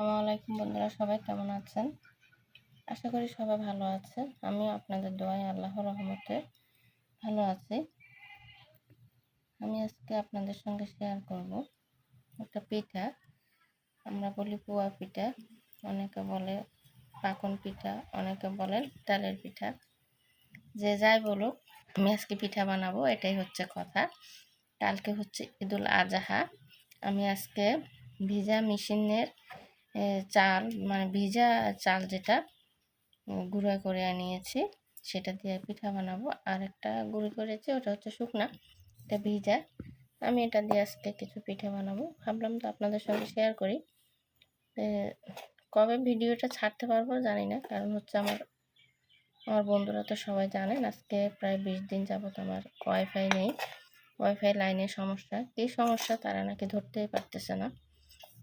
আসসালামু আলাইকুম বন্ধুরা, সবাই কেমন আছেন? আশা করি সবাই ভালো আছেন। আমিও আপনাদের দোয়ায় আল্লাহর রহমতে ভালো আছি। আমি আজকে আপনাদের সঙ্গে শেয়ার করব একটা পিঠা। আমরা বলি পোয়া পিঠা, অনেকে বলে পাকন পিঠা, অনেকে বলেন তালের পিঠা। যে যাই বলুক, আমি আজকে পিঠা বানাবো, এটাই হচ্ছে কথা। কালকে হচ্ছে ঈদুল আজহা। আমি আজকে ভিজা মেশিনের চাল মানে ভিজা চাল যেটা গুঁড়া করে আনিয়েছি, সেটা দিয়ে পিঠা বানাবো। আর একটা গুঁড়ি করেছি, ওটা হচ্ছে শুকনা, এটা ভিজা। আমি এটা দিয়ে আজকে কিছু পিঠা বানাবো। ভাবলাম তো আপনাদের সঙ্গে শেয়ার করি। কবে ভিডিওটা ছাড়তে পারব জানি না, কারণ হচ্ছে আমার আমার বন্ধুরা তো সবাই জানেন, আজকে প্রায় বিশ দিন যাবত আমার ওয়াইফাই নেই। ওয়াইফাই লাইনের সমস্যা। কী সমস্যা তারা নাকি ধরতেই পারতেছে না।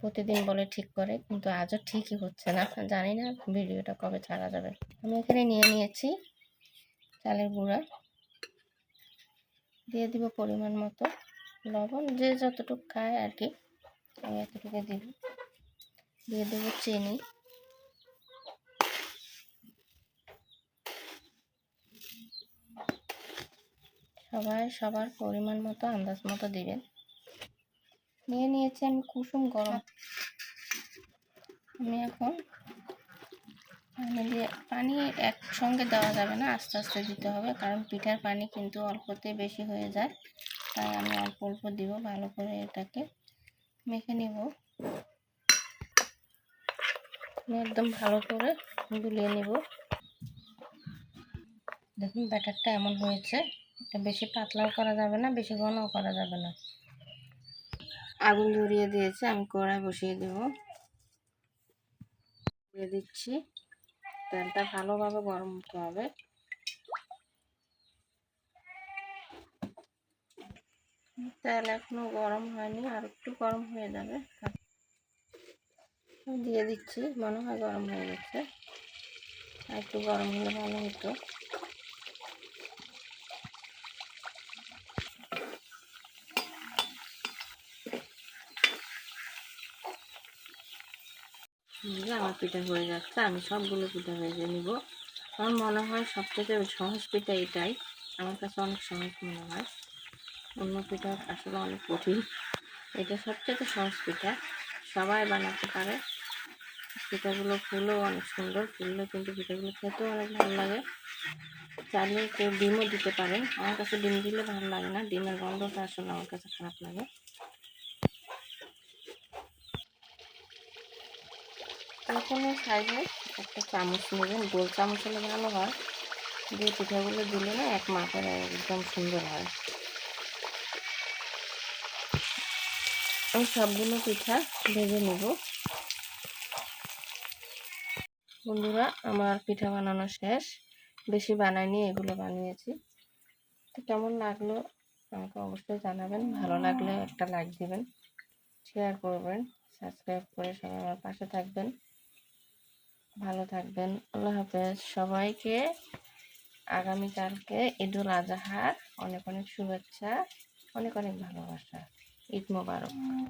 প্রতিদিন বলে ঠিক করে, কিন্তু আজও ঠিকই হচ্ছে না। জানি না ভিডিওটা কবে ছাড়া যাবে। আমি এখানে নিয়ে নিয়েছি চালের গুঁড়া। দিয়ে দিব পরিমাণ মতো লবণ, যে যতটুকু খায় আর কি আমি এতটুকু দিব। দিয়ে দেবো চিনি। সবাই সবার পরিমাণ মতো, আন্দাজ মতো দিবেন। নিয়ে নিয়েছি আমি কুসুম গরম। আমি এখন পানি দিয়ে, পানি একসঙ্গে দেওয়া যাবে না, আস্তে আস্তে দিতে হবে, কারণ পিঠার পানি কিন্তু অল্পতেই বেশি হয়ে যায়, তাই আমি অল্প অল্প দিব, ভালো করে এটাকে মেখে নিব। একদম ভালো করে গুলিয়ে নিব। দেখুন, ব্যাটারটা এমন হয়েছে, এটা বেশি পাতলাও করা যাবে না, বেশি ঘনও করা যাবে না। আগুন ধরিয়ে দিয়েছে, আমি কড়াই বসিয়ে দেব। দিয়ে দিচ্ছি। তেলটা ভালোভাবে গরম হতে হবে। তেল এখনও গরম হয়নি, আর একটু গরম হয়ে যাবে। দিয়ে দিচ্ছি, মনে হয় গরম হয়ে গেছে। আর একটু গরম হলে ভালো হতো। আমার পিঠা হয়ে যাচ্ছে, আমি সবগুলো পিঠা ভেজে নিব। আমার মনে হয় সবথেকে সহজ পিঠা এটাই। আমার কাছে অনেক সহজ মনে হয়। অন্য পিঠা আসলে অনেক কঠিন। এটা সবথেকে সহজ পিঠা। সবাই বানাতে পারে। পিঠাগুলো ফুলও অনেক সুন্দর। ফুললে কিন্তু পিঠাগুলো খেতেও অনেক ভালো লাগে। চাইলে কেউ ডিমও দিতে পারেন। আমার কাছে ডিম দিলে ভালো লাগে না। ডিমের গন্ধটা আসলে আমার কাছে খারাপ লাগে। কোনো সাইজে একটা চামচ নেবেন, গোল চামচ হলে ভালো হয়। দিয়ে পিঠাগুলো দিলে না এক মাপের একদম সুন্দর হয়। আমি সবগুলো পিঠা ভেজে নেব। বন্ধুরা, আমার পিঠা বানানো শেষ। বেশি বানাইনি, এগুলো বানিয়েছি। তো কেমন লাগল আমাকে অবশ্যই জানাবেন। ভালো লাগলে একটা লাইক দিবেন শেয়ার করবেন সাবস্ক্রাইব করে সবাই আমার পাশে থাকবেন। ভালো থাকবেন। আল্লাহ হাফেজ। সবাইকে আগামীকালকে ঈদুল আজহার অনেক অনেক শুভেচ্ছা, অনেক অনেক ভালোবাসা। ঈদ মোবারক।